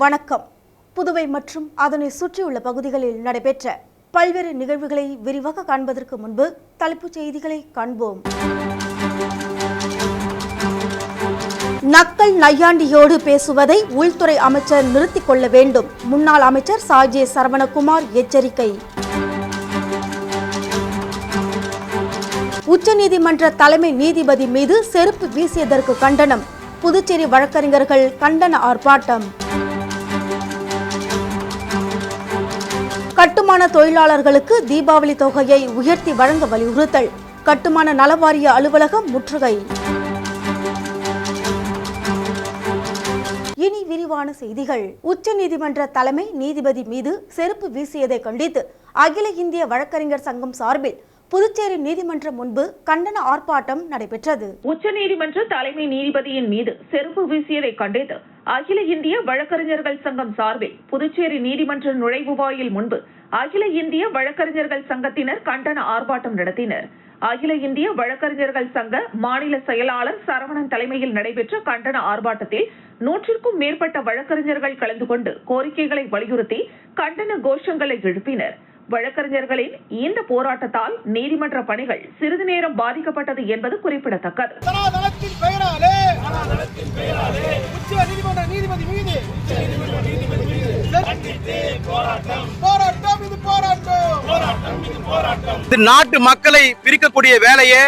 வணக்கம். புதுவை மற்றும் அதனை சுற்றியுள்ள பகுதிகளில் நடைபெற்ற பல்வேறு நிகழ்வுகளை விரிவாக காண்பதற்கு முன்பு தலைப்புச் செய்திகளை காண்போம். நக்கல் நையாண்டியோடு பேசுவதை உள்துறை அமைச்சர் நிறுத்திக் கொள்ள வேண்டும். முன்னாள் அமைச்சர் சாஜே சரவணகுமார் எச்சரிக்கை. உச்சநீதிமன்ற தலைமை நீதிபதி மீது செருப்பு வீசியதற்கு கண்டனம். புதுச்சேரி வழக்கறிஞர்கள் கண்டன ஆர்ப்பாட்டம். கட்டுமான தொழிலாளர்களுக்கு தீபாவளி தொகையை உயர்த்தி வழங்க வலியுறுத்தல். கட்டுமான நலவாரிய அலுவலகம் முற்றுகை. இனி விரிவான செய்திகள். உச்சநீதிமன்ற தலைமை நீதிபதி மீது செருப்பு வீசியதை கண்டித்து அகில இந்திய வழக்கறிஞர் சங்கம் சார்பில் புதுச்சேரி நீதிமன்றம் முன்பு கண்டன ஆர்ப்பாட்டம் நடைபெற்றது. உச்சநீதிமன்ற தலைமை நீதிபதியின் மீது செருப்பு வீசியதை கண்டித்து அகில இந்திய வழக்கறிஞர்கள் சங்கம் சார்பில் புதுச்சேரி நீதிமன்ற நுழைவுவாயில் முன்பு அகில இந்திய வழக்கறிஞர்கள் சங்கத்தினர் கண்டன ஆர்ப்பாட்டம் நடத்தினர். அகில இந்திய வழக்கறிஞர்கள் சங்க மாநில செயலாளர் சரவணன் தலைமையில் நடைபெற்ற கண்டன ஆர்ப்பாட்டத்தில் நூற்றிற்கும் மேற்பட்ட வழக்கறிஞர்கள் கலந்து கொண்டு கோரிக்கைகளை வலியுறுத்தி கண்டன கோஷங்களை எழுப்பினர். வழக்கறிஞர்களின் இந்த போராட்டத்தால் நீதிமன்ற பணிகள் சிறிது நேரம் பாதிக்கப்பட்டது என்பது குறிப்பிடத்தக்கது. நாட்டு மக்களை பிரிக்கக்கூடிய வேலையை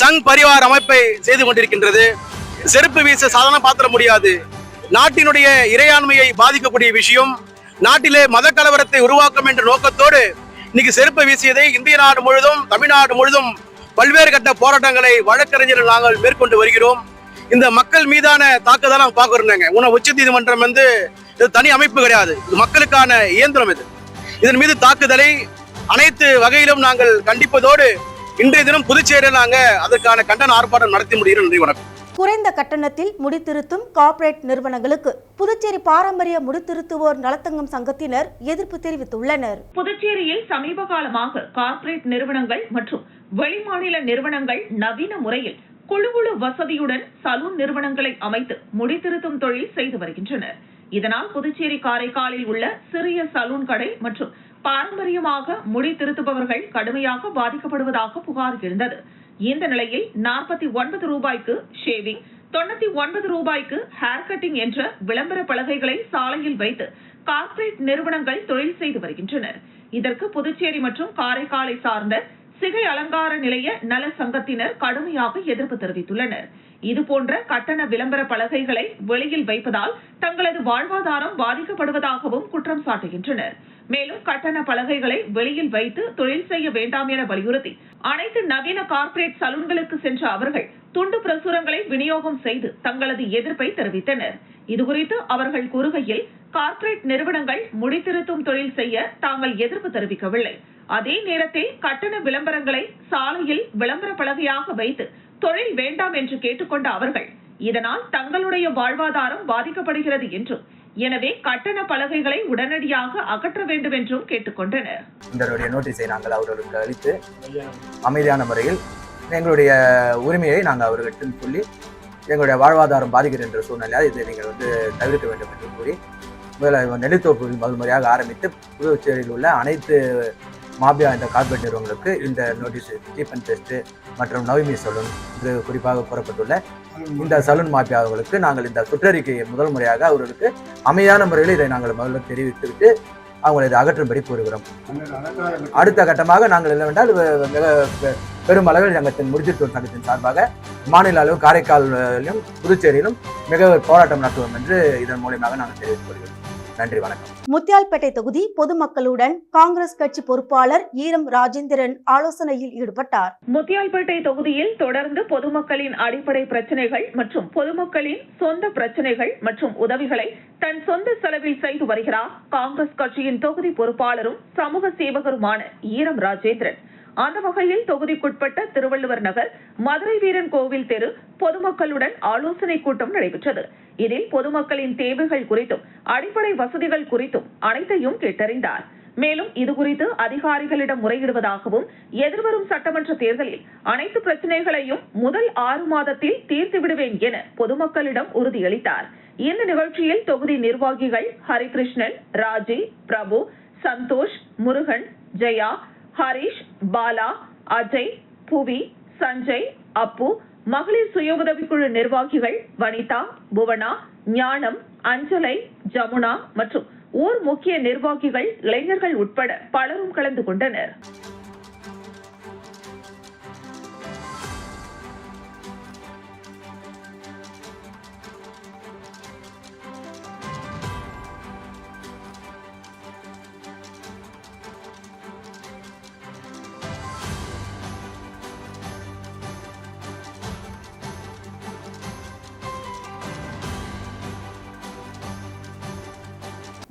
சங் பரிவார் அமைப்பை செய்து கொண்டிருக்கின்றது. செருப்பு வீச சாதனம் பாத்திர முடியாது. நாட்டினுடைய இறையாண்மையை பாதிக்கக்கூடிய விஷயம் நாட்டிலே மத கலவரத்தை உருவாக்கும் என்ற நோக்கத்தோடு இன்னைக்கு செருப்பு வீசியதை இந்திய நாடு முழுதும் தமிழ்நாடு முழுதும் பல்வேறு கட்ட போராட்டங்களை வழக்கறிஞர்கள் நாங்கள் மேற்கொண்டு வருகிறோம். இந்த மக்கள் மீதான தாக்குதலை நாங்கள் பார்க்குறோங்க உன உச்ச நீதிமன்றம் வந்து இது தனி அமைப்பு கிடையாது. இது மக்களுக்கான இயந்திரம் இது. இதன் மீது தாக்குதலை அனைத்து வகையிலும் நாங்கள் கண்டிப்பதோடு இன்றைய தினம் புதுச்சேரியில் நாங்கள் அதற்கான கண்டன ஆர்ப்பாட்டம் நடத்தி முடிகிறோம் நன்றி வணக்கம். குறைந்த கட்டணத்தில் முடித்திருத்தும் கார்ப்பரேட் நிறுவனங்களுக்கு புதுச்சேரி பாரம்பரிய முடித்திருத்துவோர் நலத்தங்கம் சங்கத்தினர் எதிர்ப்பு தெரிவித்துள்ளனர். புதுச்சேரியில் சமீப காலமாக கார்ப்பரேட் நிறுவனங்கள் மற்றும் வெளிமாநில நிறுவனங்கள் நவீன முறையில் குழு குழு வசதியுடன் சலூன் நிறுவனங்களை அமைத்து முடித்திருத்தும் தொழில் செய்து வருகின்றனர். இதனால் புதுச்சேரி காரைக்காலில் உள்ள சிறிய சலூன் கடை மற்றும் பாரம்பரியமாக முடி திருத்துபவர்கள் கடுமையாக பாதிக்கப்படுவதாக புகார் இருந்தது. இந்த நிலையில் நாற்பத்தி ஒன்பது ரூபாய்க்கு ஷேவிங் தொண்ணூத்தி ஒன்பது ரூபாய்க்கு ஹேர் கட்டிங் என்ற விளம்பர பலகைகளை சாலையில் வைத்து கார்ப்பரேட் நிறுவனங்கள் தொழில் செய்து வருகின்றனர். இதற்கு புதுச்சேரி மற்றும் காரைக்காலை சார்ந்த சிகை அலங்கார நிலைய நல சங்கத்தினர் கடுமையாக எதிர்ப்பு தெரிவித்துள்ளனர். இதுபோன்ற கட்டண விளம்பர பலகைகளை வெளியில் வைப்பதால் தங்களது வாழ்வாதாரம் பாதிக்கப்படுவதாகவும் குற்றம் சாட்டுகின்றனர். மேலும் கட்டண பலகைகளை வெளியில் வைத்து தொழில் செய்ய வேண்டாம் என வலியுறுத்தி அனைத்து நவீன கார்ப்பரேட் சலூன்களுக்கு சென்ற அவர்கள் துண்டு பிரசுரங்களை விநியோகம் செய்து தங்களது எதிர்ப்பை தெரிவித்தனர். இதுகுறித்து அவர்கள் கூறுகையில் கார்ப்பரேட் நிறுவனங்கள் முடித்திருத்தும் தொழில் செய்ய தாங்கள் எதிர்ப்பு தெரிவிக்கவில்லை. அதே நேரத்தில் கட்டண விளம்பரங்களை சாலையில் விளம்பர பலகையாக வைத்து தொழில் வேண்டாம் என்று கேட்டுக்கொண்ட அவர்கள் இதனால் தங்களுடைய வாழ்வாதாரம் பாதிக்கப்படுகிறது என்றும் எனவே கட்டண பலகைகளை உடனடியாக அகற்ற வேண்டும் என்றும் கேட்டுக்கொண்டனர். இதனுடைய நோட்டீஸை நாங்கள் அவர்களுக்கு அளித்து அமைதியான முறையில் எங்களுடைய உரிமையை நாங்கள் அவர்கிட்ட சொல்லி எங்களுடைய வாழ்வாதாரம் பாதிக்கின்ற சூழ்நிலையால் இதை நீங்கள் வந்து தவிர்க்க வேண்டும் என்று கூறி முதல்ல நெல்லித்தோப்பு முதல் முறையாக ஆரம்பித்து புதுச்சேரியில் உள்ள அனைத்து மாபியா இந்த கார்பரேட் நிறுவனங்களுக்கு இந்த நோட்டீஸ் சீப் அண்ட் பெஸ்ட் மற்றும் நவமி சலூன் இது குறிப்பாக கூறப்பட்டுள்ள இந்த சலூன் மாபியாவுகளுக்கு நாங்கள் இந்த சுற்றறிக்கையை முதல் முறையாக அவர்களுக்கு அமைதியான முறையில் இதை நாங்கள் முதல்ல தெரிவித்துவிட்டு அவங்களை இதை அகற்றும்படி கூறுகிறோம். அடுத்த கட்டமாக நாங்கள் என்னவென்றால் மிக பெருமளவில் சங்கத்தின் முடித்திருத்தூர் சங்கத்தின் சார்பாக மாநில அளவு காரைக்காலிலும் புதுச்சேரியிலும் மிக போராட்டம் நடத்துவோம் என்று இதன் மூலியமாக நாங்கள் தெரிவித்துக் கொள்கிறோம். நன்றி வணக்கம். முத்தியால்பேட்டை தொகுதி பொதுமக்களுடன் காங்கிரஸ் கட்சி பொறுப்பாளர் ஈரம் ராஜேந்திரன் ஆலோசனையில் ஈடுபட்டார். முத்தியால்பேட்டை தொகுதியில் தொடர்ந்து பொதுமக்களின் அடிப்படை பிரச்சனைகள் மற்றும் பொதுமக்களின் சொந்த பிரச்சனைகள் மற்றும் உதவிகளை தன் சொந்த செலவில் செய்து வருகிறார் காங்கிரஸ் கட்சியின் தொகுதி பொறுப்பாளரும் சமூக சேவகருமான ஈரம் ராஜேந்திரன். அந்த வகையில் தொகுதிக்குட்பட்ட திருவள்ளுவர் நகர் மதுரை வீரன் கோவில் தெரு பொதுமக்களுடன் ஆலோசனை கூட்டம் நடைபெற்றது. இதில் பொதுமக்களின் தேவைகள் குறித்தும் அடிப்படை வசதிகள் குறித்தும் அனைத்தையும் கேட்டறிந்தார். மேலும் இதுகுறித்து அதிகாரிகளிடம் முறையிடுவதாகவும் எதிர்வரும் சட்டமன்ற தேர்தலில் அனைத்து பிரச்சனைகளையும் முதல் ஆறு மாதத்தில் தீர்த்து விடுவேன் என பொதுமக்களிடம் உறுதியளித்தார். இந்த நிகழ்ச்சியில் தொகுதி நிர்வாகிகள் ஹரிகிருஷ்ணன் ராஜி பிரபு சந்தோஷ் முருகன் ஜெயா ஹரிஷ் பாலா அஜய் புவி சஞ்சய் அப்பு மகளிர் சுய உதவிக்குழு நிர்வாகிகள் வனிதா புவனா ஞானம் அஞ்சலை ஜமுனா மற்றும் ஊர் முக்கிய நிர்வாகிகள் இளைஞர்கள் உட்பட பலரும் கலந்து கொண்டனர்.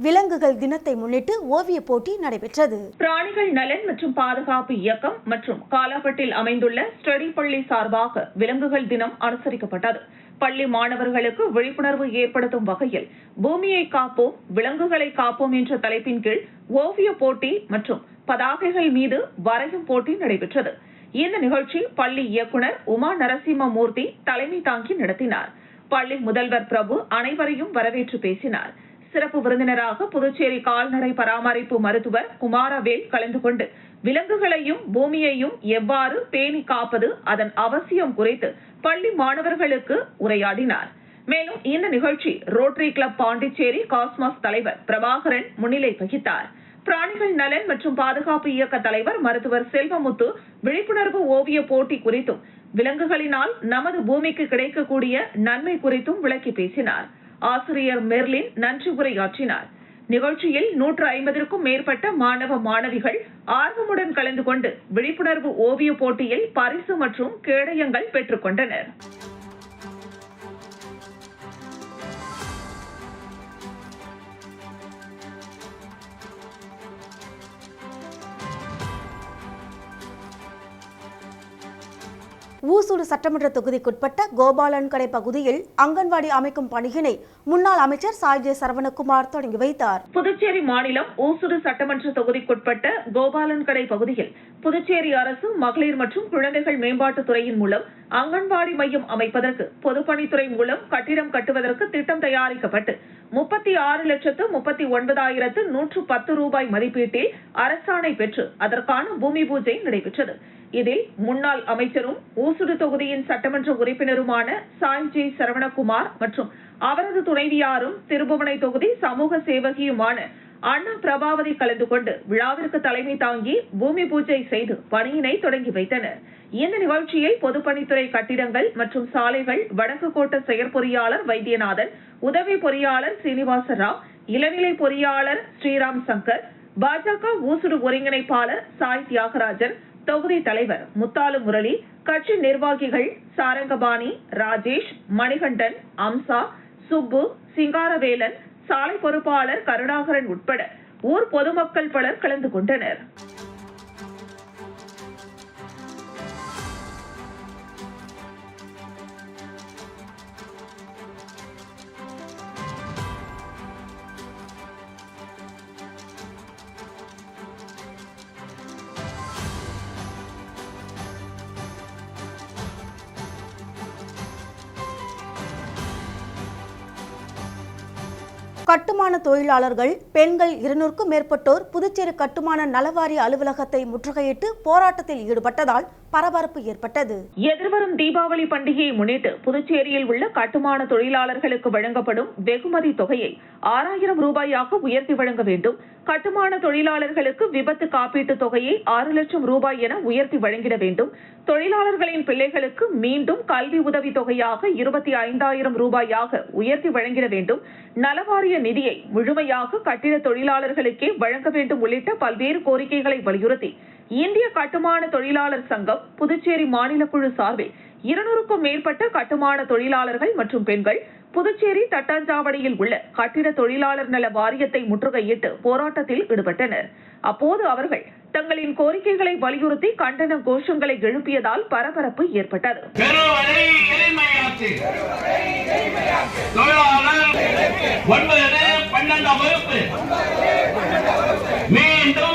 விலங்குகள் தினத்தை முன்னிட்டு ஓவிய போட்டி நடைபெற்றது. பிராணிகள் நலன் மற்றும் பாதுகாப்பு இயக்கம் மற்றும் காலாப்பட்டில் அமைந்துள்ள ஸ்டடி பள்ளி சார்பாக விலங்குகள் தினம் அனுசரிக்கப்பட்டது. பள்ளி மாணவர்களுக்கு விழிப்புணர்வு ஏற்படுத்தும் வகையில் பூமியை காப்போம் விலங்குகளை காப்போம் என்ற தலைப்பின் கீழ் ஓவிய போட்டி மற்றும் பதாகைகள் மீது வரையும் போட்டி நடைபெற்றது. இந்த நிகழ்ச்சி பள்ளி இயக்குனர் உமா நரசிம்மமூர்த்தி தலைமை தாங்கி நடத்தினார். பள்ளி முதல்வர் பிரபு அனைவரையும் வரவேற்று பேசினார். சிறப்பு விருந்தினராக புதுச்சேரி கால்நடை பராமரிப்பு மருத்துவர் குமாரவேல் கலந்து கொண்டு விலங்குகளையும் பூமியையும் எவ்வாறு பேணி காப்பது அதன் அவசியம் குறித்து பள்ளி மாணவர்களுக்கு உரையாடினார். மேலும் இந்த நிகழ்ச்சி ரோட்டரி கிளப் பாண்டிச்சேரி காஸ்மாஸ் தலைவர் பிரபாகரன் முன்னிலை வகித்தார். பிராணிகள் நலன் மற்றும் பாதுகாப்பு இயக்க தலைவர் மருத்துவர் செல்வமுத்து விழிப்புணர்வு ஓவிய போட்டி குறித்தும் விலங்குகளினால் நமது பூமிக்கு கிடைக்கக்கூடிய நன்மை குறித்தும் விளக்கி பேசினார். ஆசிரியர் மெர்லின் நன்றி உரையாற்றினார். நிகழ்ச்சியில் நூற்று ஐம்பதற்கும் மேற்பட்ட மாணவ மாணவிகள் ஆர்வமுடன் கலந்து கொண்டு விழிப்புணர்வு ஓவிய போட்டியில் பரிசு மற்றும் கேடயங்கள் பெற்றுக் கொண்டனர். ஊசூடு சட்டமன்ற தொகுதிக்குட்பட்ட கோபாலன்கடை பகுதியில் அங்கன்வாடி அமைக்கும் பணியினை முன்னாள் அமைச்சர் சாய்ஜே சரவணகுமார் தொடங்கி வைத்தார். புதுச்சேரி மாநிலம் ஊசுடு சட்டமன்ற தொகுதிக்குட்பட்ட கோபாலன்கடை பகுதியில் புதுச்சேரி அரசு மகளிர் மற்றும் குழந்தைகள் மேம்பாட்டுத் துறையின் மூலம் அங்கன்வாடி மையம் அமைப்பதற்கு பொதுப்பணித்துறை மூலம் கட்டிடம் கட்டுவதற்கு திட்டம் தயாரிக்கப்பட்டு முப்பத்தி ஆறு லட்சத்து முப்பத்தி ஒன்பதாயிரத்து நூற்று பத்து ரூபாய் மதிப்பீட்டில் அரசாணை பெற்று அதற்கான பூமி பூஜை நடைபெற்றது. இதில் முன்னாள் அமைச்சரும் ஊசுடு தொகுதியின் சட்டமன்ற உறுப்பினருமான சாய்ஜி சரவணகுமார் மற்றும் அவரது துணைவியாரும் திருபுவனை தொகுதி சமூக சேவகியுமான அண்ணா பிரபாவதி கலந்து கொண்டு விழாவிற்கு தலைமை தாங்கி பூமி பூஜை செய்து பணியினை தொடங்கி வைத்தனர். இந்த நிகழ்ச்சியில் பொதுப்பணித்துறை கட்டிடங்கள் மற்றும் சாலைகள் வடக்கு கோட்ட செயற்பொறியாளர் வைத்தியநாதன் உதவி பொறியாளர் சீனிவாச ராவ் இளநிலை பொறியாளர் ஸ்ரீராம் சங்கர் பாஜக ஊசுடு ஒருங்கிணைப்பாளர் சாய் தியாகராஜன் தொகுதி தலைவர் முத்தாலு முரளி கட்சி நிர்வாகிகள் சாரங்கபாணி ராஜேஷ் மணிகண்டன் அம்சா சுப்பு சிங்காரவேலன் சாலை பொறுப்பாளர் கருணாகரன் உட்பட ஊர் பொதுமக்கள் பலர் கலந்து கொண்டனர். கட்டுமான தொழிலாளர்கள் பெண்கள் இருநூறுக்கும் மேற்பட்டோர் புதுச்சேரி கட்டுமான நலவாரிய அலுவலகத்தை முற்றுகையிட்டு போராட்டத்தில் ஈடுபட்டதால் பரபரப்பு ஏற்பட்டது. எதிர்வரும் தீபாவளி பண்டிகையை முன்னிட்டு புதுச்சேரியில் உள்ள கட்டுமான தொழிலாளர்களுக்கு வழங்கப்படும் வெகுமதி தொகையை ஆறாயிரம் ரூபாயாக உயர்த்தி வழங்க வேண்டும். கட்டுமான தொழிலாளர்களுக்கு விபத்து காப்பீட்டு தொகையை ஆறு லட்சம் ரூபாய் என உயர்த்தி வழங்கிட வேண்டும். தொழிலாளர்களின் பிள்ளைகளுக்கு மீண்டும் கல்வி உதவி தொகையாக இருபத்தி ஐந்தாயிரம் ரூபாயாக உயர்த்தி வழங்கிட வேண்டும். நலவாரிய நிதியை முழுமையாக கட்டிட தொழிலாளர்களுக்கே வழங்க வேண்டும் உள்ளிட்ட பல்வேறு கோரிக்கைகளை வலியுறுத்தி இந்திய கட்டுமான தொழிலாளர் சங்கம் புதுச்சேரி மாநில குழு சார்பில் இருநூறுக்கும் மேற்பட்ட கட்டுமான தொழிலாளர்கள் மற்றும் பெண்கள் புதுச்சேரி தட்டாஞ்சாவடியில் உள்ள கட்டிட தொழிலாளர் நல வாரியத்தை முற்றுகையிட்டு போராட்டத்தில் ஈடுபட்டனர். அப்போது அவர்கள் தங்களின் கோரிக்கைகளை வலியுறுத்தி கண்டன கோஷங்களை எழுப்பியதால் பரபரப்பு ஏற்பட்டது. மீண்டும்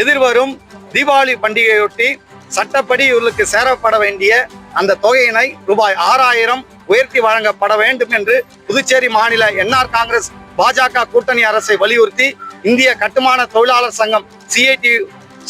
எதிர்வரும் தீபாவளி பண்டிகையொட்டி சட்டப்படி இவர்களுக்கு சேரப்பட வேண்டிய அந்த தொகையினை ரூபாய் ஆறாயிரம் உயர்த்தி வழங்கப்பட வேண்டும் என்று புதுச்சேரி மாநில என்ஆர் காங்கிரஸ் பாஜக கூட்டணி அரசை வலியுறுத்தி இந்திய கட்டுமான தொழிலாளர் சங்கம் சிஐடி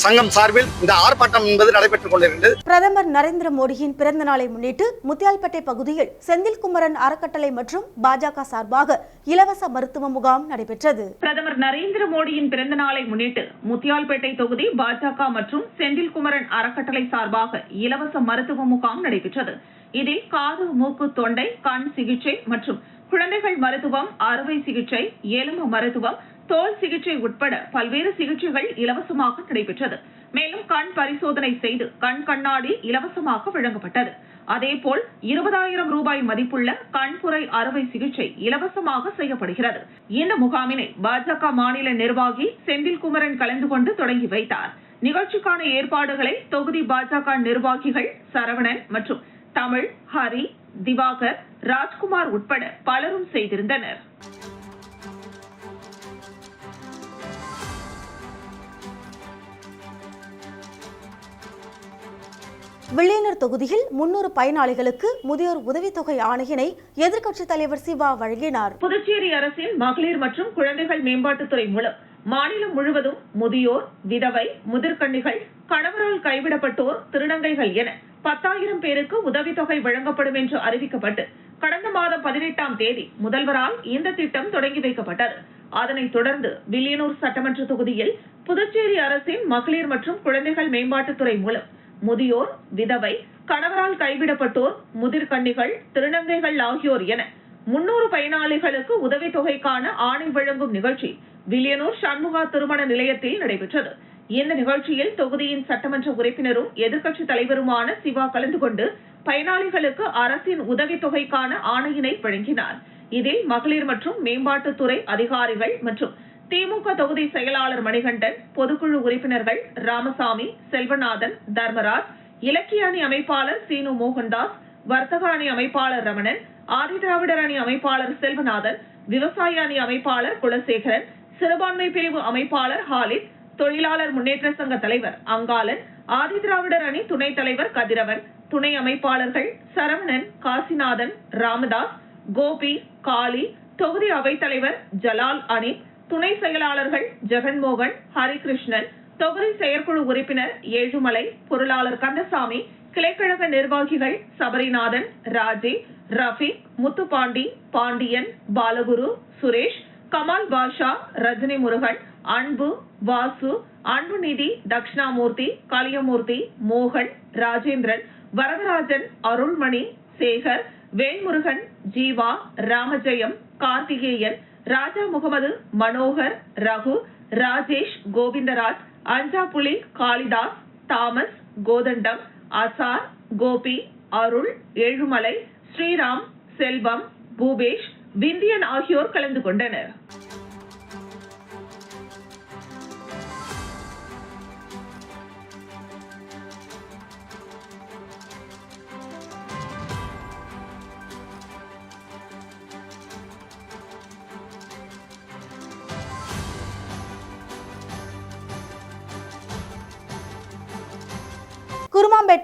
சங்கம் சார்பில் இந்த ஆர்ப்பாட்டம் என்பது நடைபெற்றுக் கொண்டிருக்கிறது பிரதமர் நரேந்திர மோடியின் பிறந்த நாளை முன்னிட்டு முத்தியால்பேட்டை பகுதியில் செந்தில்குமரன் அறக்கட்டளை மற்றும் பாஜக சார்பாக இலவச மருத்துவ முகாம் நடைபெற்றது. பிரதமர் நரேந்திர மோடியின் பிறந்த நாளை முன்னிட்டு முத்தியால்பேட்டை தொகுதி பாஜக மற்றும் செந்தில்குமரன் அறக்கட்டளை சார்பாக இலவச மருத்துவ முகாம் நடைபெற்றது. இதில் காது மூக்கு தொண்டை கண் சிகிச்சை மற்றும் குழந்தைகள் மருத்துவம் அறுவை சிகிச்சை எலும்பு மருத்துவம் தோல் சிகிச்சை உட்பட பல்வேறு சிகிச்சைகள் இலவசமாக நடைபெற்றது. மேலும் கண் பரிசோதனை செய்து கண் கண்ணாடி இலவசமாக வழங்கப்பட்டது. அதேபோல் இருபதாயிரம் ரூபாய் மதிப்புள்ள கண்புரை அறுவை சிகிச்சை இலவசமாக செய்யப்படுகிறது. இந்த முகாமினை பாஜக மாநில நிர்வாகி செந்தில்குமரன் கலந்து கொண்டு தொடங்கி வைத்தார். நிகழ்ச்சிக்கான ஏற்பாடுகளை தொகுதி பாஜக நிர்வாகிகள் சரவணன் மற்றும் தமிழ் ஹரி திவாகர் ராஜ்குமார் உட்பட பலரும் செய்திருந்தனர். வில்லியனூர் தொகுதியில் முன்னூறு பயனாளிகளுக்கு முதியோர் உதவித்தொகை ஆணையினை எதிர்க்கட்சித் தலைவர் சிவா வழங்கினார். புதுச்சேரி அரசின் மகளிர் மற்றும் குழந்தைகள் மேம்பாட்டுத்துறை மூலம் மாநிலம் முழுவதும் முதியோர் விதவை முதிர்கன்னிகள் கணவரால் கைவிடப்பட்டோர் திருநங்கைகள் என பத்தாயிரம் பேருக்கு உதவித்தொகை வழங்கப்படும் என்று அறிவிக்கப்பட்டு கடந்த மாதம் பதினெட்டாம் தேதி முதல்வரால் இந்த திட்டம் தொடங்கி வைக்கப்பட்டது. அதனைத் தொடர்ந்து வில்லியனூர் சட்டமன்ற தொகுதியில் புதுச்சேரி அரசின் மகளிர் மற்றும் குழந்தைகள் மேம்பாட்டுத்துறை மூலம் முதியோர் விதவை கணவரால் கைவிடப்பட்டோர் முதிர்கன்னிகள் திருநங்கைகள் ஆகியோர் என முன்னூறு பயனாளிகளுக்கு உதவித்தொகைக்கான ஆணை வழங்கும் நிகழ்ச்சி வில்லியனூர் சண்முகா திருமண நிலையத்தில் நடைபெற்றது. இந்த நிகழ்ச்சியில் தொகுதியின் சட்டமன்ற உறுப்பினரும் எதிர்க்கட்சித் தலைவருமான சிவா கலந்து கொண்டு பயனாளிகளுக்கு அரசின் உதவித்தொகைக்கான ஆணையினை வழங்கினார். இதில் மகளிர் மற்றும் மேம்பாட்டுத்துறை அதிகாரிகள் மற்றும் திமுக தொகுதி செயலாளர் மணிகண்டன் பொதுக்குழு உறுப்பினர்கள் ராமசாமி செல்வநாதன் தர்மராஜ் இலக்கிய அணி அமைப்பாளர் சீனு மோகன்தாஸ் வர்த்தக அணி அமைப்பாளர் ரமணன் ஆதிதிராவிடர் அணி அமைப்பாளர் செல்வநாதன் விவசாய அணி அமைப்பாளர் குலசேகரன் சிறுபான்மை பிரிவு அமைப்பாளர் ஹாலித் தொழிலாளர் முன்னேற்ற சங்க தலைவர் அங்காளன் ஆதிதிராவிடர் அணி துணைத் தலைவர் கதிரவன் துணை அமைப்பாளர்கள் சரவணன் காசிநாதன் ராமதாஸ் கோபி காளி தொகுதி அவைத்தலைவர் ஜலால் அனீப் துணை செயலாளர்கள் ஜெகன்மோகன் ஹரிகிருஷ்ணன் தொகுதி செயற்குழு உறுப்பினர் ஏழுமலை பொருளாளர் கந்தசாமி கிளைக்கழக நிர்வாகிகள் சபரிநாதன் ராஜே ரஃபி முத்துப்பாண்டி பாண்டியன் பாலகுரு சுரேஷ் கமால் பாஷா ரஜினி முருகன் அன்பு வாசு அன்புநிதி தக்ஷணாமூர்த்தி காளியமூர்த்தி மோகன் ராஜேந்திரன் வரதராஜன் அருள்மணி சேகர் வேல்முருகன் ஜீவா ராமஜெயம் கார்த்திகேயன் ராஜா முகமது மனோகர் ரகு ராஜேஷ் கோவிந்தராஜ் அஞ்சாபுலி காளிதாஸ் தாமஸ் கோதண்டம் அசார் கோபி அருள் ஏழுமலை ஸ்ரீராம் செல்வம் பூபேஷ் விந்தியன் ஆகியோர் கலந்து கொண்டனர்.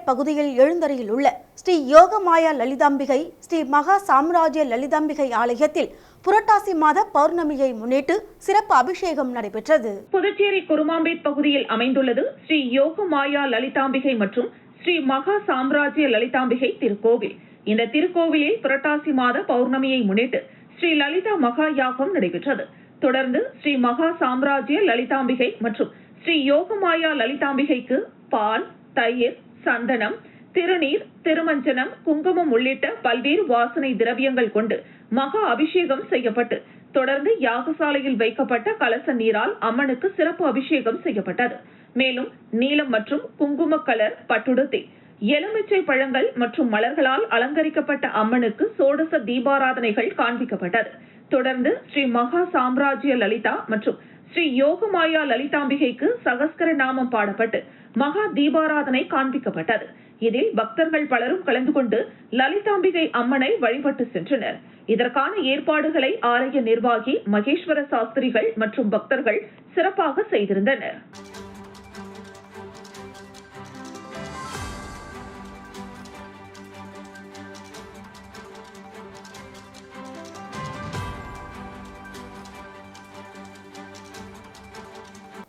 குருமாம்பேட் பகுதியில் எழுந்தருளில் உள்ள ஸ்ரீ யோகமாயா லலிதாம்பிகை ஸ்ரீ மகா சாம்ராஜ்ய லலிதாம்பிகை ஆலயத்தில் புரட்டாசி மாத பௌர்ணமியை முன்னிட்டு சிறப்பு அபிஷேகம் நடைபெற்றது. புதுச்சேரி குருமாம்பேட் பகுதியில் அமைந்துள்ளது ஸ்ரீ யோகமாயா லலிதாம்பிகை மற்றும் ஸ்ரீ மகா சாம்ராஜ்ய லலிதாம்பிகை திருக்கோவில். இந்த திருக்கோவிலில் புரட்டாசி மாத பௌர்ணமியை முன்னிட்டு ஸ்ரீ லலிதா மகா யாகம் நடைபெற்றது. தொடர்ந்து ஸ்ரீ மகா சாம்ராஜ்ய லலிதாம்பிகை மற்றும் ஸ்ரீ யோகமாயா லலிதாம்பிகைக்கு பால் தயிர் சந்தனம் திருநீர் திருமஞ்சனம் குங்குமம் உள்ளிட்ட பல்வேறு வாசனை திரவியங்கள் கொண்டு மகா அபிஷேகம் செய்யப்பட்டு தொடர்ந்து யாகசாலையில் வைக்கப்பட்ட கலச நீரால் அம்மனுக்கு சிறப்பு அபிஷேகம் செய்யப்பட்டது. மேலும் நீலம் மற்றும் குங்கும கலர் பட்டுடுத்தி எலுமிச்சை பழங்கள் மற்றும் மலர்களால் அலங்கரிக்கப்பட்ட அம்மனுக்கு சோடச தீபாராதனைகள் காண்பிக்கப்பட்டது. தொடர்ந்து ஸ்ரீ மகா சாம்ராஜ்ய லலிதா மற்றும் ஸ்ரீ யோகமாயா லலிதாம்பிகைக்கு சகஸ்கர நாமம் பாடப்பட்டு மகா தீபாராதனை காண்பிக்கப்பட்டது. இதில் பக்தர்கள் பலரும் கலந்து கொண்டு லலிதாம்பிகை அம்மனை வழிபட்டு சென்றனர். இதற்கான ஏற்பாடுகளை ஆலய நிர்வாகி மகேஸ்வர சாஸ்திரிகள் மற்றும் பக்தர்கள் சிறப்பாக செய்திருந்தனர்.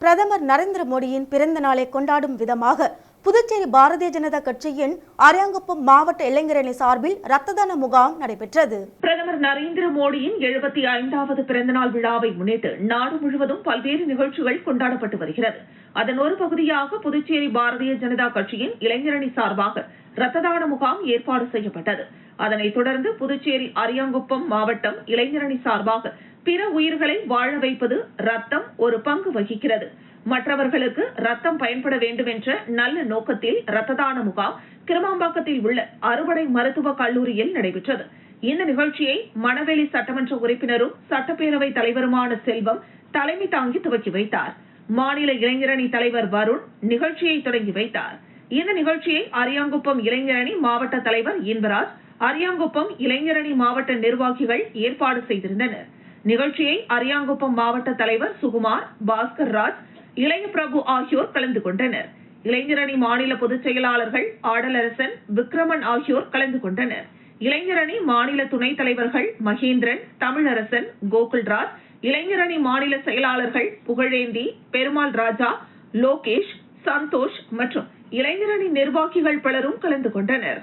பிரதமர் நரேந்திர மோடியின் பிறந்த நாளை கொண்டாடும் விதமாக புதுச்சேரி பாரதிய ஜனதா கட்சியின் அரியாங்குப்பம் மாவட்ட இளைஞரணி சார்பில் ரத்த தான முகாம் நடைபெற்றது. பிரதமர் நரேந்திர மோடியின் எழுபத்தி ஐந்தாவது பிறந்தநாள் விழாவை முன்னிட்டு நாடு முழுவதும் பல்வேறு நிகழ்ச்சிகள் கொண்டாடப்பட்டு வருகிறது. அதன் ஒரு பகுதியாக புதுச்சேரி பாரதிய ஜனதா கட்சியின் இளைஞரணி சார்பாக ரத்த தான முகாம் ஏற்பாடு செய்யப்பட்டது. அதனைத் தொடர்ந்து புதுச்சேரி அரியாங்குப்பம் மாவட்டம் இளைஞரணி சார்பாக பிற உயிர்களை வாழ வைப்பது ரத்தம் ஒரு பங்கு வகிக்கிறது. மற்றவர்களுக்கு ரத்தம் பயன்பட வேண்டும் என்ற நல்ல நோக்கத்தில் ரத்த தான முகாம் கிருமாம்பாக்கத்தில் உள்ள அறுவடை மருத்துவக் கல்லூரியில் நடைபெற்றது. இந்த நிகழ்ச்சியை மணவெளி சட்டமன்ற உறுப்பினரும் சட்டப்பேரவை தலைவருமான செல்வம் தலைமை தாங்கி துவக்கி வைத்தார். மாநில இளைஞரணி தலைவர் வருண் நிகழ்ச்சியை தொடங்கி வைத்தார். இந்த நிகழ்ச்சியை அரியாங்குப்பம் இளைஞரணி மாவட்ட தலைவர் இன்பராஜ் அரியாங்குப்பம் இளைஞரணி மாவட்ட நிர்வாகிகள் ஏற்பாடு செய்திருந்தனர். நிகழ்ச்சியை அரியாங்குப்பம் மாவட்ட தலைவர் சுகுமார் பாஸ்கர் ராஜ் இளைய பிரபு ஆகியோர் கலந்து கொண்டனர். இளைஞரணி மாநில பொதுச் செயலாளர்கள் ஆடலரசன் விக்ரமன் ஆகியோர் கலந்து கொண்டனர். இளைஞரணி மாநில துணைத் தலைவர்கள் மகேந்திரன் தமிழரசன் கோகுல்ராஜ் இளைஞரணி மாநில செயலாளர்கள் புகழேந்தி பெருமாள் ராஜா லோகேஷ் சந்தோஷ் மற்றும் இளைஞரணி நிர்வாகிகள் பலரும் கலந்து கொண்டனர்.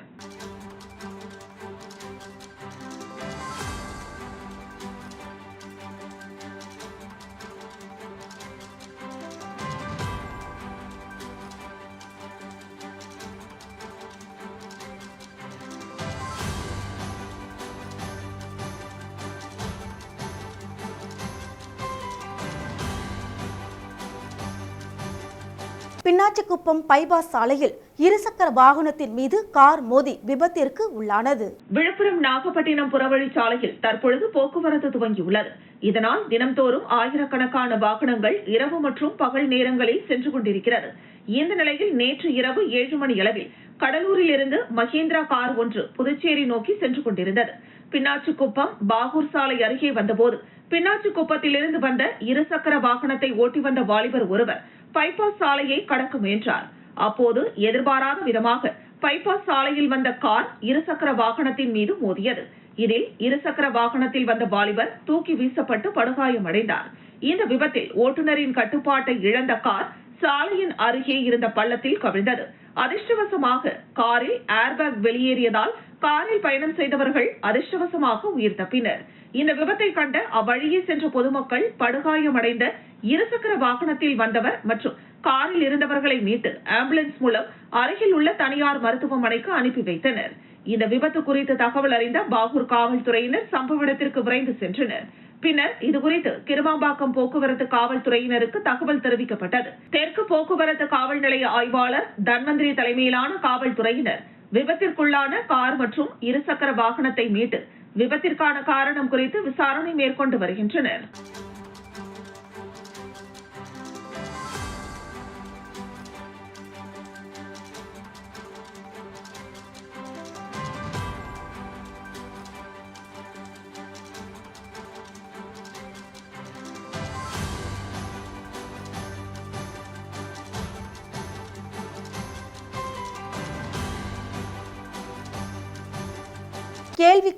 மீனாட்சிக்குப்பம் பைபாஸ் சாலையில் இருசக்கர வாகனத்தின் மீது கார் மோதி விபத்திற்கு உள்ளானது. விழுப்புரம் நாகப்பட்டினம் புறவழிச்சாலையில் தற்பொழுது போக்குவரத்து துவங்கியுள்ளது. இதனால் தினம்தோறும் ஆயிரக்கணக்கான வாகனங்கள் இரவு மற்றும் பகல் நேரங்களில் சென்று கொண்டிருக்கிறது. இந்த நிலையில் நேற்று இரவு ஏழு மணி அளவில் கடலூரில் இருந்து மகேந்திரா கார் ஒன்று புதுச்சேரி நோக்கி சென்று கொண்டிருந்தது. பின்னாச்சிக்குப்பம் பாகூர் சாலை அருகே வந்தபோது பின்னாச்சிக்குப்பத்திலிருந்து வந்த இருசக்கர வாகனத்தை ஓட்டி வந்த வாலிபர் ஒருவர் பைபாஸ் சாலையை கடக்க முயன்றார். அப்போது எதிர்பாராத விதமாக பைபாஸ் சாலையில் வந்த கார் இருசக்கர வாகனத்தின் மீது மோதியது. இதில் இருசக்கர வாகனத்தில் வந்த வாலிபர் தூக்கி வீசப்பட்டு படுகாயமடைந்தார் இந்த விபத்தில் ஓட்டுநரின் கட்டுப்பாட்டை இழந்த கார் சாலையின் அருகே இருந்த பள்ளத்தில் கவிழ்ந்தது. அதிர்ஷ்டவசமாக காரில் ஏர்பேக் வெளியேறியதால் காரில் பயணம் செய்தவர்கள் அதிர்ஷ்டவசமாக உயிர் தப்பினர். இந்த விபத்தை கண்ட அவ்வழியே சென்ற பொதுமக்கள் படுகாயமடைந்த இருசக்கர வாகனத்தில் வந்தவர் மற்றும் காரில் இருந்தவர்களை மீட்டு ஆம்புலன்ஸ் மூலம் அருகில் உள்ள தனியார் மருத்துவமனைக்கு அனுப்பி வைத்தனர். இந்த விபத்து குறித்து தகவல் அறிந்த பாகூர் காவல்துறையினர் சம்பவ இடத்திற்கு விரைந்து சென்றனர். பின்னர் இதுகுறித்து கிருமாம்பாக்கம் போக்குவரத்து காவல்துறையினருக்கு தகவல் தெரிவிக்கப்பட்டது. தெற்கு போக்குவரத்து காவல் நிலைய ஆய்வாளர் தன்வந்திரி தலைமையிலான காவல்துறையினர் விபத்திற்குள்ளான கார் மற்றும் இருசக்கர வாகனத்தை மீட்டு விபத்திற்கான காரணம் குறித்து விசாரணை மேற்கொண்டு வருகின்றனர்.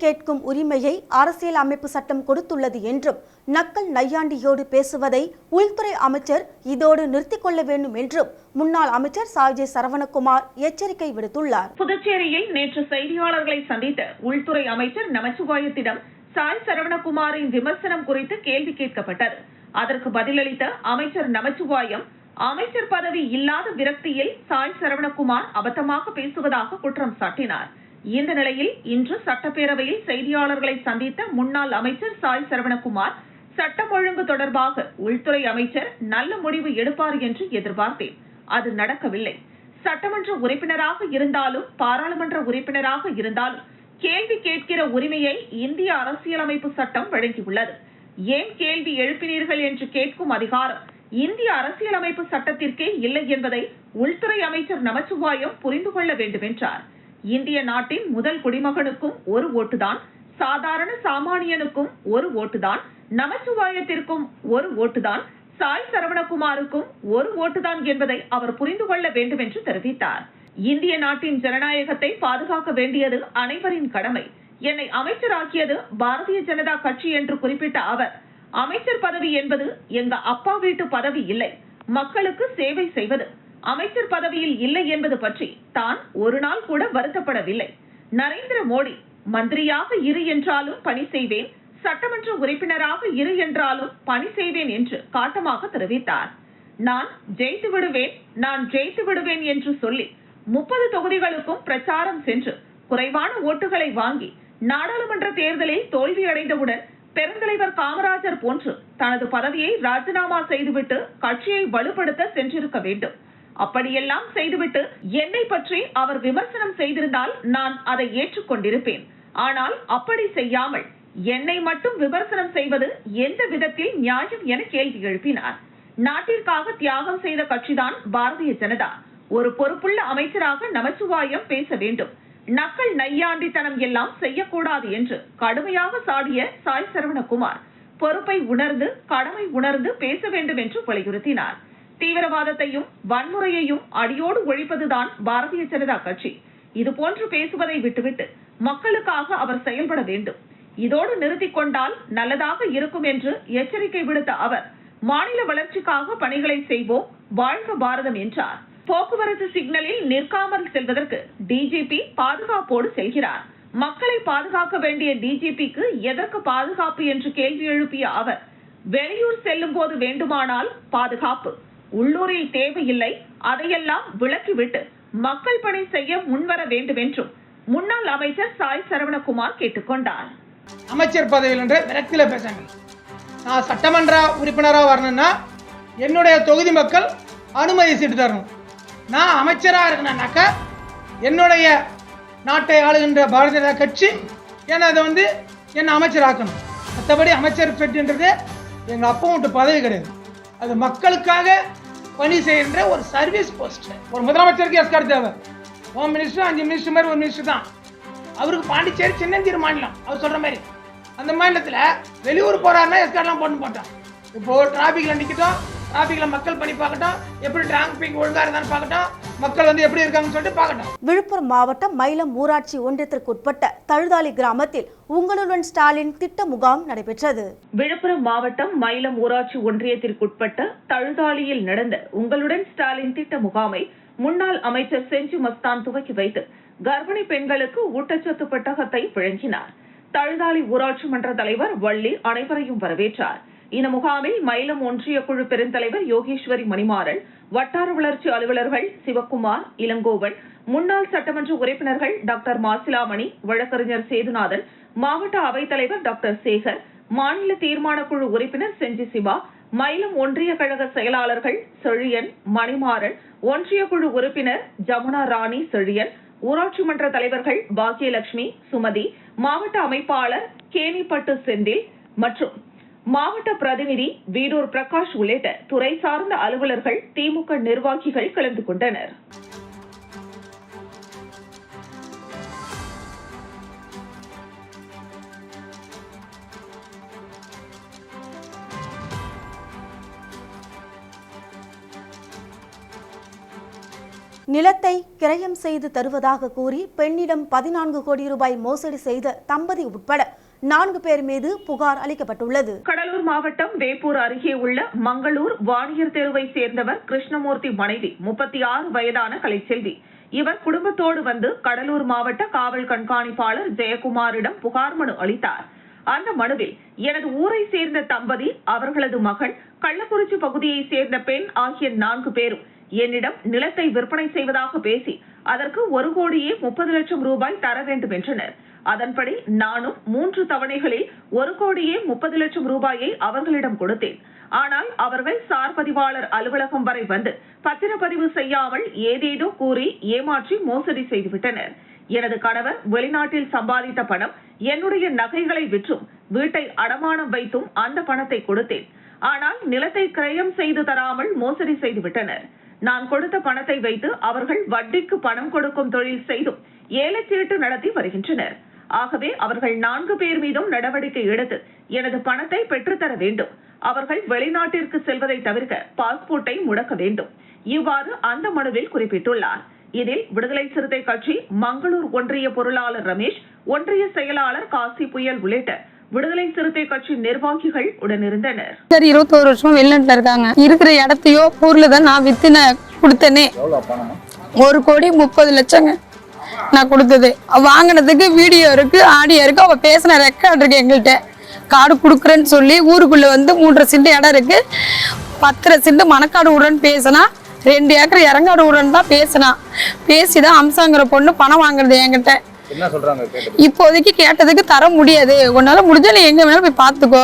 கேட்கும் உரிமையை அரசியல் அமைப்பு சட்டம் கொடுத்துள்ளது என்றும் நக்கல் நையாண்டியோடு பேசுவதை உள்துறை அமைச்சர் இதோடு நிறுத்திக் கொள்ள வேண்டும் என்றும் முன்னாள் அமைச்சர் சாஜே சரவணகுமார் எச்சரிக்கை விடுத்துள்ளார். புதுச்சேரியில் நேற்று செய்தியாளர்களை சந்தித்த உள்துறை அமைச்சர் நமச்சிவாயத்திடம் சாய் சரவணகுமாரின் விமர்சனம் குறித்து கேள்வி கேட்கப்பட்டது. அதற்கு பதிலளித்த அமைச்சர் நமச்சிவாயம் அமைச்சர் பதவி இல்லாத விரக்தியில் சாய் சரவணகுமார் அபத்தமாக பேசுவதாக குற்றம் சாட்டினார். இந்த நிலையில் இன்று சட்டப்பேரவையில் செய்தியாளர்களை சந்தித்த முன்னாள் அமைச்சர் சாய் சரவணகுமார் சட்டம் ஒழுங்கு தொடர்பாக உள்துறை அமைச்சர் நல்ல முடிவு எடுப்பார் என்று எதிர்பார்த்தேன். அது நடக்கவில்லை. சட்டமன்ற உறுப்பினராக இருந்தாலும் பாராளுமன்ற உறுப்பினராக இருந்தாலும் கேள்வி கேட்கிற உரிமையை இந்திய அரசியலமைப்பு சட்டம் வழங்கியுள்ளது. ஏன் கேள்வி எழுப்பினீர்கள் என்று கேட்கும் அதிகாரம் இந்திய அரசியலமைப்பு சட்டத்திற்கே இல்லை என்பதை உள்துறை அமைச்சர் நமச்சிவாயம் புரிந்து கொள்ள வேண்டும் என்றார் இந்திய நாட்டின் முதல் குடிமகனுக்கும் ஒரு ஓட்டுதான் சாதாரண சாமானியனுக்கும் ஒரு ஓட்டுதான் நமச்சிவாயத்திற்கும் ஒரு ஓட்டுதான் சாய் சரவணகுமாருக்கும் ஒரு ஓட்டுதான் என்பதை அவர் புரிந்து கொள்ள வேண்டும் என்று தெரிவித்தார். இந்திய நாட்டின் ஜனநாயகத்தை பாதுகாக்க வேண்டியது அனைவரின் கடமை. என்னை அமைச்சராக்கியது பாரதிய ஜனதா கட்சி என்று குறிப்பிட்ட அவர். அமைச்சர் பதவி என்பது எங்க அப்பா வீட்டு பதவி இல்லை. மக்களுக்கு சேவை செய்வது. அமைச்சர் பதவியில் இல்லை என்பது பற்றி தான் ஒரு நாள் கூட வருத்தப்படவில்லை. நரேந்திர மோடி மந்திரியாக இரு என்றாலும் பணி செய்வேன் சட்டமன்ற உறுப்பினராக இரு என்றாலும் பணி செய்வேன் என்று காட்டமாக தெரிவித்தார். நான் ஜெயித்து விடுவேன் நான் ஜெயித்து விடுவேன் என்று சொல்லி முப்பது தொகுதிகளுக்கும் பிரச்சாரம் சென்று குறைவான ஓட்டுகளை வாங்கி நாடாளுமன்ற தேர்தலில் தோல்வியடைந்தவுடன் பெருந்தலைவர் காமராஜர் போன்று தனது பதவியை ராஜினாமா செய்துவிட்டு கட்சியை வலுப்படுத்த சென்றிருக்க வேண்டும். அப்படியெல்லாம் செய்துவிட்டு என்னை பற்றி அவர் விமர்சனம் செய்திருந்தால் நான் அதை ஏற்றுக்கொண்டிருப்பேன். ஆனால் அப்படி செய்யாமல் என்னை மட்டும் விமர்சனம் செய்வது எந்த விதத்தில் நியாயம் என கேள்வி எழுப்பினார். நாட்டிற்காக தியாகம் செய்த கட்சிதான் பாரதிய ஜனதா. ஒரு பொறுப்புள்ள அமைச்சராக நமச்சிவாயம் பேச வேண்டும். நக்கல் நையாண்டித்தனம் எல்லாம் செய்யக்கூடாது என்று கடுமையாக சாடிய சாய் சரவணகுமார் பொறுப்பை உணர்ந்து கடமை உணர்ந்து பேச வேண்டும் என்று வலியுறுத்தினார். தீவிரவாதத்தையும் வன்முறையையும் அடியோடு ஒழிப்பதுதான் பாரதிய ஜனதா கட்சி. இதுபோன்று பேசுவதை விட்டுவிட்டு மக்களுக்காக அவர் செயல்பட வேண்டும். இதோடு நிறுத்திக் கொண்டால் நல்லதாக இருக்கும் என்று எச்சரிக்கை விடுத்த அவர் மாநில வளர்ச்சிக்காக பணிகளை செய்வோம் வாழ்க பாரதம் என்றார். போக்குவரத்து சிக்னலில் நிற்காமல் செல்வதற்கு டிஜிபி பாதுகாப்போடு செல்கிறார். மக்களை பாதுகாக்க வேண்டிய டிஜிபிக்கு எதற்கு பாதுகாப்பு என்று கேள்வி எழுப்பிய அவர் வெளியூர் செல்லும் போது வேண்டுமானால் பாதுகாப்பு உள்ளூரில் தேவையில்லை அதையெல்லாம் விலக்கிவிட்டு மக்கள் பணி செய்ய முன்வர வேண்டும் என்றும் முன்னாள் அமைச்சர் சாய் சரவணகுமார் கேட்டுக்கொண்டார். அமைச்சர் பதவியில் என்ற விரக்தியில பேசாங்க நான் சட்டமன்ற உறுப்பினராக வரணும்னா என்னுடைய தொகுதி மக்கள் அனுமதி சீட்டு தரணும். நான் அமைச்சராக இருக்கணும்னாக்கா என்னுடைய நாட்டை ஆளுகின்ற பாரதிய ஜனதா கட்சி என்னை அதை வந்து என்னை அமைச்சராக்கணும். மற்றபடி அமைச்சர் பெற்றுன்றது எங்கள் அப்பா விட்டு பதவி கிடையாது. அது மக்களுக்காக பணி செய்கின்ற ஒரு சர்வீஸ் போஸ்ட் ஒரு முதலமைச்சருக்கு எஸ்கார் தேவை. ஹோம் மினிஸ்டர் அஞ்சு மினிஸ்டர் மாதிரி ஒரு மினிஸ்டர் தான். அவருக்கு பாண்டிச்சேரி சின்னஞ்சிறு மாநிலம். அவர் சொல்ற மாதிரி. அந்த மாநிலத்தில் வெளியூர் போறாருன்னா எஸ்கார்லாம் போட்டு போட்டோம் இப்போ டிராஃபிக்ல நிற்கட்டும் டிராஃபிக்கில் மக்கள் பண்ணி பார்க்கட்டும். எப்படி டிராஃபிக் ஒழுங்கா இருந்தான்னு பார்க்கட்டும். மக்கள் வந்து எப்படி இருக்காங்கன்னு சொல்லிட்டு பார்க்கட்டும். விழுப்புரம் மாவட்டம் மயிலம் ஊராட்சி ஒன்றியத்திற்குட்பட்ட தழுதாலி கிராமத்தில் உங்களுடன் ஸ்டாலின் திட்ட முகாம் நடைபெற்றது. விழுப்புரம் மாவட்டம் மயிலம் ஊராட்சி ஒன்றியத்திற்குட்பட்ட தழுதாலியில் நடந்த உங்களுடன் ஸ்டாலின் திட்ட முகாமை முன்னாள் அமைச்சர் செஞ்சு மஸ்தான் துவக்கி வைத்து கர்ப்பிணி பெண்களுக்கு ஊட்டச்சத்து பெட்டகத்தை வழங்கினார். தழுதாலி ஊராட்சி மன்ற தலைவர் வள்ளி அனைவரையும் வரவேற்றார். இந்த முகாமில் மயிலம் ஒன்றிய குழு பெருந்தலைவர் யோகேஸ்வரி மணிமாறன் வட்டார வளர்ச்சி அலுவலர்கள் சிவக்குமார் இளங்கோவன் முன்னாள் சட்டமன்ற உறுப்பினர்கள் டாக்டர் மாசிலாமணி வழக்கறிஞர் சேதுநாதன் மாவட்ட அவைத்தலைவர் டாக்டர் சேகர் மாநில தீர்மான குழு உறுப்பினர் செஞ்சி சிவா மயிலம் ஒன்றிய கழக செயலாளர்கள் செழியன் மணிமாறன் ஒன்றிய குழு உறுப்பினர் ஜமுனா ராணி செழியன் ஊராட்சி மன்ற தலைவர்கள் பாக்கியலட்சுமி சுமதி மாவட்ட அமைப்பாளர் கேணிப்பட்டு செந்தில் மற்றும் மாவட்ட பிரதிநிதி வீடூர் பிரகாஷ் உள்ளிட்ட துறை சார்ந்த அலுவலர்கள் திமுக நிர்வாகிகள் கலந்து கொண்டனர். நிலத்தை கிரயம் செய்து தருவதாக கூறி பெண்ணிடம் பதினான்கு கோடி ரூபாய் மோசடி செய்த தம்பதி உட்பட நான்கு பேர் மீது புகார் அளிக்கப்பட்டுள்ளது. கடலூர் மாவட்டம் வேப்பூர் அருகே உள்ள மங்களூர் வாணியர் தெருவை சேர்ந்தவர் கிருஷ்ணமூர்த்தி மனைவி முப்பத்தி ஆறு வயதான கலைச்செல்வி. இவர் குடும்பத்தோடு வந்து கடலூர் மாவட்ட காவல் கண்காணிப்பாளர் ஜெயக்குமாரிடம் புகார் மனு அளித்தார். அந்த மனுவில் எனது ஊரை சேர்ந்த தம்பதி அவர்களது மகன் கள்ளக்குறிச்சி பகுதியை சேர்ந்த பெண் ஆகிய நான்கு பேரும் என்னிடம் நிலத்தை விற்பனை செய்வதாக பேசி அதற்கு ஒரு கோடியே முப்பது லட்சம் ரூபாய் தர வேண்டும் என்றனர். அதன்படி நானும் மூன்று தவணைகளில் ஒரு கோடியே முப்பது லட்சம் ரூபாயை அவர்களிடம் கொடுத்தேன். ஆனால் அவர்கள் சார் பதிவாளர் அலுவலகம் வரை வந்து பத்திரப்பதிவு செய்யாமல் ஏதேதோ கூறி ஏமாற்றி மோசடி செய்துவிட்டனர். எனது கணவர் வெளிநாட்டில் சம்பாதித்த பணம் என்னுடைய நகைகளை விற்றும் வீட்டை அடமானம் வைத்தும் அந்த பணத்தை கொடுத்தேன். ஆனால் நிலத்தை கிரயம் செய்து தராமல் மோசடி செய்துவிட்டனர். நான் கொடுத்த பணத்தை வைத்து அவர்கள் வட்டிக்கு பணம் கொடுக்கும் தொழில் செய்தும் ஏலச்சீட்டு நடத்தி வருகின்றனர். ஆகவே அவர்கள் நான்கு பேர் மீதும் நடவடிக்கை எடுத்து எனது பணத்தை பெற்றுத்தர வேண்டும். அவர்கள் வெளிநாட்டிற்கு செல்வதை தவிர்க்க பாஸ்போர்ட்டை முடக்க வேண்டும். இவ்வாறு அந்த மனுவில் குறிப்பிட்டுள்ளார். இதில் விடுதலை சிறுத்தை கட்சி மங்களூர் ஒன்றிய பொருளாளர் ரமேஷ் ஒன்றிய செயலாளர் காசி புயல் உள்ளிட்ட விடுதலை சிறுத்தை கட்சி நிர்வாகிகள் உடனிருந்தனர். சரி இருபத்தோரு வருஷமா வெளிநாட்டுல இருக்காங்க. இருக்கிற இடத்தையோ பொருளை தான் நான் வித்து நான்? கொடுத்தேனே ஒரு கோடி முப்பது லட்சங்க நான் கொடுத்தது. வாங்கினதுக்கு வீடியோ இருக்கு ஆடியோ இருக்கு அவ பேசின ரெக்கார்ட் இருக்கு எங்கள்கிட்ட காடு கொடுக்குறேன்னு சொல்லி ஊருக்குள்ள வந்து மூன்றரை சென்ட் இடம் இருக்கு. பத்தரை சென்ட் மணக்காடு விடுறேன்னு பேசினா ரெண்டு ஏக்கர் இறங்காடு விடுறேன்னு தான் பேசினா. பேசிதான் அம்சாங்கிற பொண்ணு பணம் வாங்குறது என்கிட்ட. என்ன சொல்றாங்க இப்போதைக்கு கேட்டதுக்கு தர முடியாது. உன்னால முடிஞ்சா நீ எங்க வேணாலும் போய் பார்த்துக்கோ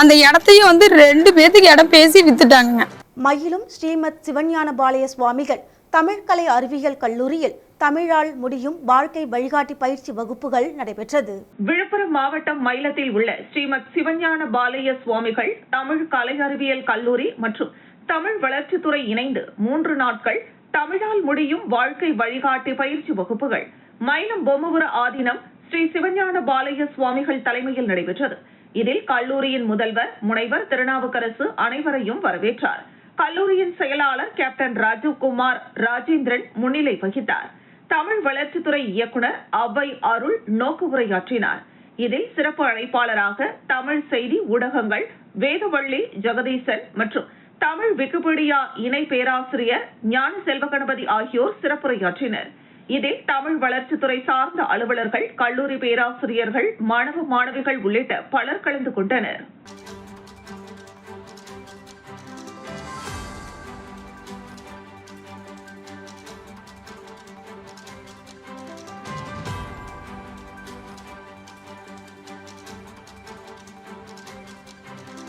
அந்த இடத்தையும் வந்து ரெண்டு பேத்துக்கு இடம் பேசி வித்துட்டாங்க மயிலும் ஸ்ரீமத் சிவஞான பாளைய சுவாமிகள் தமிழ்கலை அறிவியல் கல்லூரியில் தமிழால் முடியும் வாழ்க்கை வழிகாட்டி பயிற்சி வகுப்புகள் நடைபெற்றது. விழுப்புரம் மாவட்டம் மயிலத்தில் உள்ள ஸ்ரீமத் சிவஞான பாலைய சுவாமிகள் தமிழ் கலை அறிவியல் கல்லூரி மற்றும் தமிழ் வளர்ச்சித்துறை இணைந்து மூன்று நாட்கள் தமிழால் முடியும் வாழ்க்கை வழிகாட்டி பயிற்சி வகுப்புகள் மயிலம் பொம்மபுர ஆதீனம் ஸ்ரீ சிவஞான பாலய சுவாமிகள் தலைமையில் நடைபெற்றது. இதில் கல்லூரியின் முதல்வர் முனைவர் திருநாவுக்கரசு அனைவரையும் வரவேற்றார். கல்லூரியின் செயலாளர் கேப்டன் ராஜீவ்குமார் ராஜேந்திரன் முன்னிலை வகித்தார். தமிழ் வளர்ச்சித்துறை இயக்குனர் அவ்வை அருள் நோக்கு உரையாற்றினார் இதில் சிறப்பு அழைப்பாளராக தமிழ் செய்தி ஊடகங்கள் வேதவள்ளி ஜெகதீசன் மற்றும் தமிழ் விக்கிபீடியா இணை பேராசிரியர் ஞான செல்வகணபதி ஆகியோர் சிறப்புரையாற்றினர். இதில் தமிழ் வளர்ச்சித்துறை சார்ந்த அலுவலர்கள் கல்லூரி பேராசிரியர்கள் மாணவ மாணவிகள் உள்ளிட்ட பலர் கலந்து கொண்டனர்.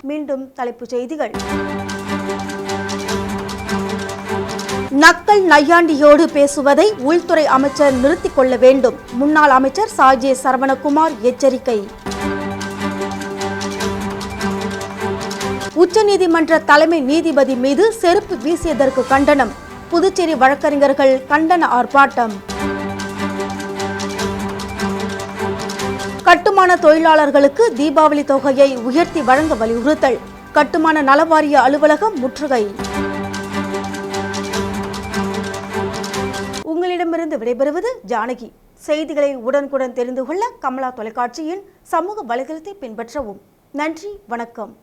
மீண்டும் தலைப்புச் செய்திகள். நக்கல் நையாண்டியோடு பேசுவதை உள்துறை அமைச்சர் நிறுத்திக் கொள்ள வேண்டும். முன்னாள் அமைச்சர் சாஜே சரவணகுமார் எச்சரிக்கை. உச்சநீதிமன்ற தலைமை நீதிபதி மீது செருப்பு வீசியதற்கு கண்டனம். புதுச்சேரி வழக்கறிஞர்கள் கண்டன ஆர்ப்பாட்டம். கட்டுமான தொழிலாளர்களுக்கு தீபாவளி தொகையை உயர்த்தி வழங்க வலியுறுத்தல். கட்டுமான நலவாரிய அலுவலகம் முற்றுகை. உங்களிடமிருந்து விடைபெறுவது ஜானகி. செய்திகளை உடனுக்குடன் தெரிந்து கொள்ள கமலா தொலைக்காட்சியின் சமூக வலைதளத்தை பின்பற்றவும். நன்றி வணக்கம்.